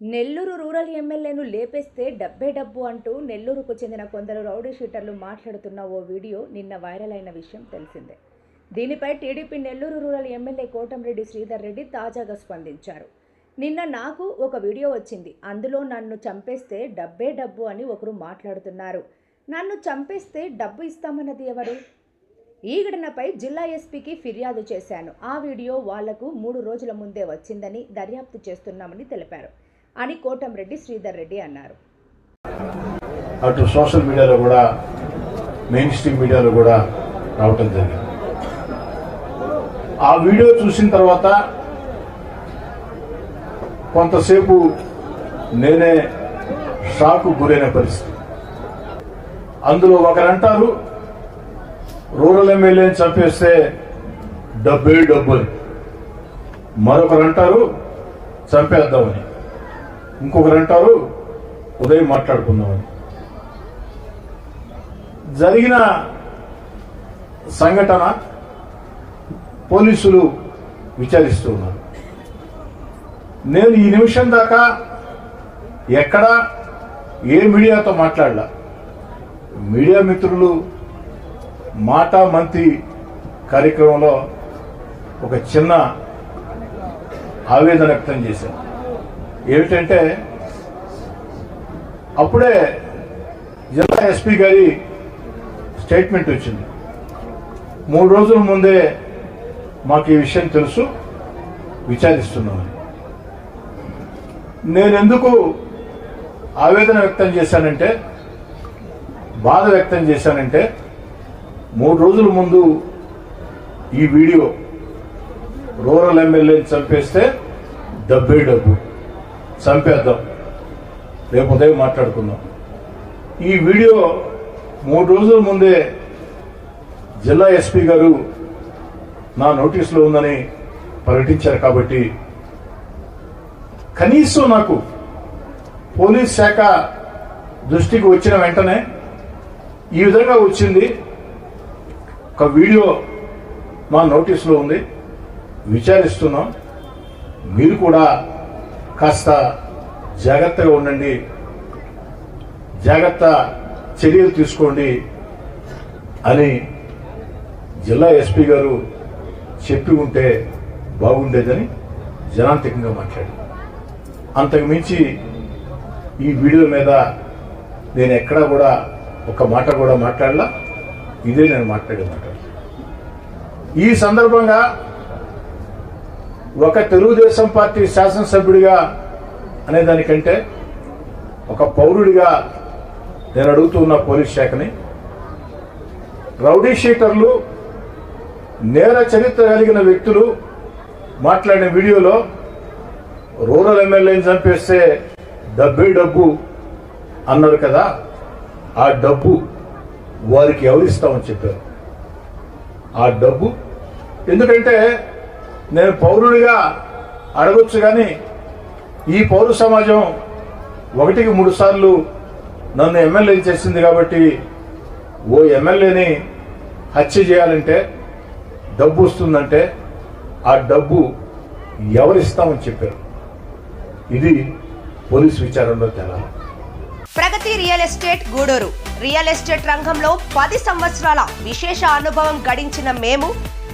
Nellore rural ఎమ్మెల్యేను లేపేస్తే డబ్బే డబ్బు అంటూ నెల్లూరుకు చెందిన కొందరు రౌడీ షీటర్లు మాట్లాడుతున్న ఓ వీడియో నిన్న వైరల్ అయిన విషయం తెలిసిందే. దీనిపై TDP Nellore rural MLA Kotamreddy Sridhar Reddy తాజాగా స్పందించారు. నిన్న నాకు ఒక వీడియో వచ్చింది. అందులో నన్ను చంపేస్తే డబ్బే డబ్బు అని ఒకరు మాట్లాడుతున్నారు. నన్ను చంపేస్తే డబ్బు ఇస్తామన్నది ఎవరు? ఈ ఘటనపై జిల్లా ఎస్పీకి ఫిర్యాదు చేశాను. ఆ వీడియో వాళ్ళకు మూడు రోజుల ముందే వచ్చిందని దర్యాప్తు చేస్తున్నామని తెలిపారు. అని కోటంరెడ్డి శ్రీధర్ రెడ్డి అన్నారు. అటు సోషల్ మీడియాలో కూడా మెయిన్ స్ట్రీమ్ మీడియాలో కూడా రావటం జరిగింది. ఆ వీడియో చూసిన తర్వాత కొంతసేపు నేనే షాకు గురైన పరిస్థితి. అందులో ఒకరంటారు రూరల్ ఎమ్మెల్యేని చంపేస్తే డబ్బే డబ్బు అని. మరొకరు అంటారు చంపేద్దామని. ఇంకొకరు అంటారు ఉదయం మాట్లాడుకుందామని. జరిగిన సంఘటన పోలీసులు విచారిస్తూ ఉన్నారు. నేను ఈ నిమిషం దాకా ఎక్కడ ఏ మీడియాతో మాట్లాడలా. మీడియా మిత్రులు మాటా మంత్రి కార్యక్రమంలో ఒక చిన్న ఆవేదన వ్యక్తం చేశాను ఏమిటంటే అప్పుడే జిల్లా ఎస్పీ గారి స్టేట్మెంట్ వచ్చింది. మూడు రోజుల ముందే మాకు ఈ విషయం తెలుసు విచారిస్తున్నామని. నేను ఎందుకు ఆవేదన వ్యక్తం చేశానంటే బాధ వ్యక్తం చేశానంటే మూడు రోజుల ముందు ఈ వీడియో రూరల్ ఎమ్మెల్యేని చంపేస్తే డబ్బే డబ్బు. చంపేద్దాం. రేపు ఉదయం మాట్లాడుకుందాం. ఈ వీడియో మూడు రోజుల ముందే జిల్లా ఎస్పీ గారు నా నోటీసులో ఉందని ప్రకటించారు కాబట్టి కనీసం నాకు పోలీస్ శాఖ దృష్టికి వచ్చిన వెంటనే ఈ విధంగా వచ్చింది. ఒక వీడియో మా నోటీసులో ఉంది. విచారిస్తున్నాం. మీరు కూడా కాస్త జాగ్రత్తగా ఉండండి. జాగ్రత్త చర్యలు తీసుకోండి అని జిల్లా ఎస్పీ గారు చెప్పి ఉంటే బాగుండేదని జనాంతికంగా మాట్లాడి అంతకు మించి ఈ వీడియో మీద నేను ఎక్కడా కూడా ఒక మాట కూడా మాట్లాడలా. ఇదే నేను మాట్లాడే మాట. ఈ సందర్భంగా ఒక తెలుగుదేశం పార్టీ శాసనసభ్యుడిగా అనే దానికంటే ఒక పౌరుడిగా నేను అడుగుతున్న పోలీస్ శాఖని రౌడీ షీటర్లు నేర చరిత్ర కలిగిన వ్యక్తులు మాట్లాడిన వీడియోలో రూరల్ ఎమ్మెల్యేని చంపేస్తే డబ్బే డబ్బు అన్నారు కదా ఆ డబ్బు వారికి ఎవరిస్తామని చెప్పారు. ఆ డబ్బు ఎందుకంటే నేను పౌరుడిగా అడగొచ్చు కానీ ఈ పౌర సమాజం ఒకటికి మూడు సార్లు నన్ను ఎమ్మెల్యే చేసింది కాబట్టి ఓ ఎమ్మెల్యేని హత్య చేయాలంటే డబ్బు వస్తుందంటే ఆ డబ్బు ఎవరిస్తామని చెప్పారు. ఇది పోలీస్ విచారణలో తేలాలి. Pragati real estate Gudur. Real estate రంగంలో పది సంవత్సరాల విశేష అనుభవం గడించిన మేము